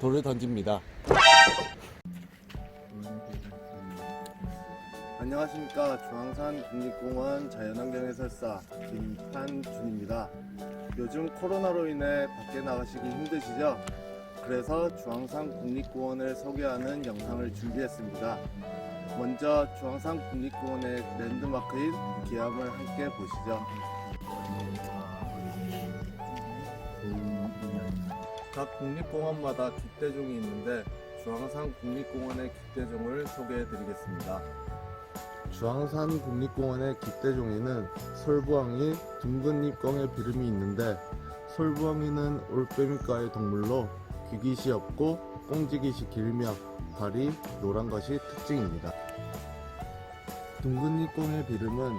돌을 던집니다. 안녕하십니까 중앙산 국립공원 자연환경 해설사 김판준입니다. 요즘 코로나로 인해 밖에 나가시기 힘드시죠? 그래서 중앙산 국립공원을 소개하는 영상을 준비했습니다. 먼저 중앙산 국립공원의 랜드마크인 기암을 함께 보시죠. 각 국립공원마다 깃대종이 있는데 중앙산 국립공원의 깃대종을 소개해 드리겠습니다. 주황산 국립공원의 깃대종이는 솔부왕이 둥근 잎광의 비름이 있는데 솔부왕이는 올빼미과의 동물로 귀깃이 없고 꽁지깃이 길며 발이 노란 것이 특징입니다. 둥근 잎광의 비름은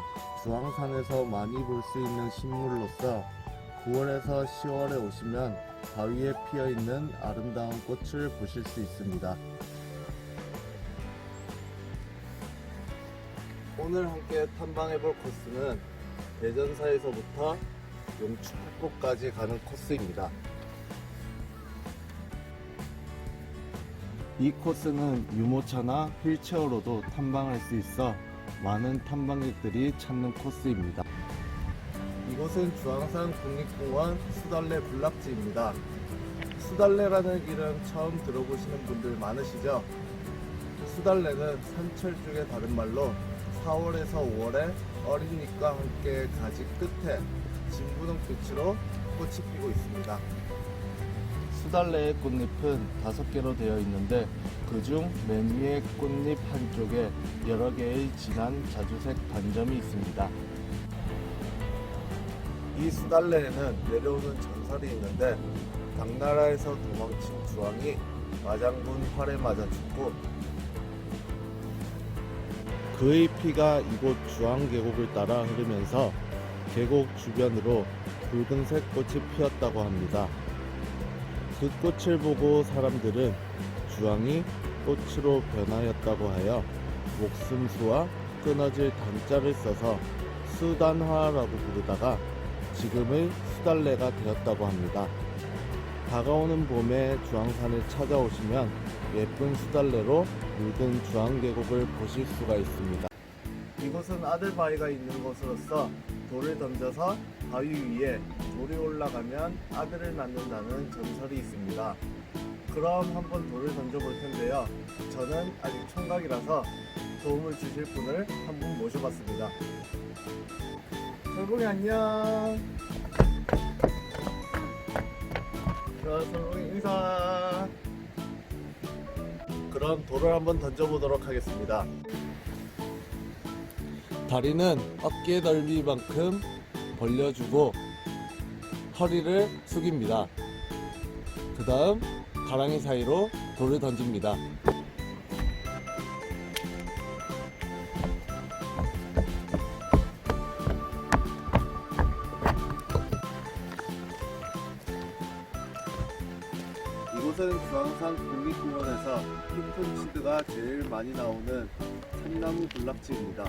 주황산에서 많이 볼 수 있는 식물로서 9월에서 10월에 오시면 바위에 피어 있는 아름다운 꽃을 보실 수 있습니다. 오늘 함께 탐방해 볼 코스는 대전사에서부터 용축폭포까지 가는 코스입니다. 이 코스는 유모차나 휠체어로도 탐방할 수 있어 많은 탐방객들이 찾는 코스입니다. 이곳은 주황산 국립공원 수달래 군락지입니다. 수달래라는 길은 처음 들어보시는 분들 많으시죠? 수달래는 산철죽의 다른 말로 4월에서 5월에 어린 잎과 함께 가지 끝에 진분홍 빛으로 꽃이 피고 있습니다. 수달래의 꽃잎은 다섯 개로 되어 있는데 그중 맨 위의 꽃잎 한쪽에 여러 개의 진한 자주색 반점이 있습니다. 이 수달래에는 내려오는 전설이 있는데 당나라에서 도망친 주왕이 마장군 활에 맞아 죽고 그의 피가 이곳 주황 계곡을 따라 흐르면서 계곡 주변으로 붉은색 꽃이 피었다고 합니다. 그 꽃을 보고 사람들은 주황이 꽃으로 변하였다고 하여 목숨수와 끊어질 단자를 써서 수단화라고 부르다가 지금의 수달래가 되었다고 합니다. 다가오는 봄에 주황산을 찾아오시면 예쁜 수달래로 물든 주황계곡을 보실 수가 있습니다. 이곳은 아들바위가 있는 곳으로서 돌을 던져서 바위 위에 돌이 올라가면 아들을 낳는다는 전설이 있습니다. 그럼 한번 돌을 던져 볼 텐데요. 저는 아직 총각이라서 도움을 주실 분을 한 분 모셔봤습니다. 설봉이 안녕. 자, 설봉이 인사. 그럼 돌을 한번 던져보도록 하겠습니다. 다리는 어깨 넓이만큼 벌려주고 허리를 숙입니다. 그 다음 가랑이 사이로 돌을 던집니다. 이곳은 주황산 국립공원에서 핑크치드가 제일 많이 나오는 산나무 군락지입니다.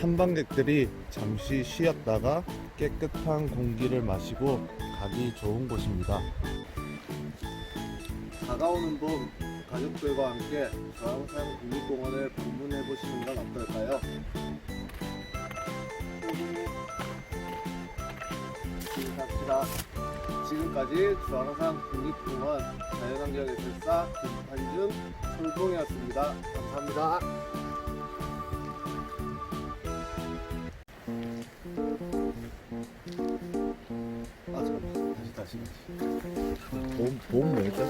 탐방객들이 잠시 쉬었다가 깨끗한 공기를 마시고 가기 좋은 곳입니다. 다가오는 봄 가족들과 함께 주황산 국립공원을 방문해 보시는 건 어떨까요? 감사합니다. 지금까지 주황산 국립공원 자연환경 예술사 김판준 솔봉이었습니다. 감사합니다. 아 다시 다시 몸, 몸 뭐죠?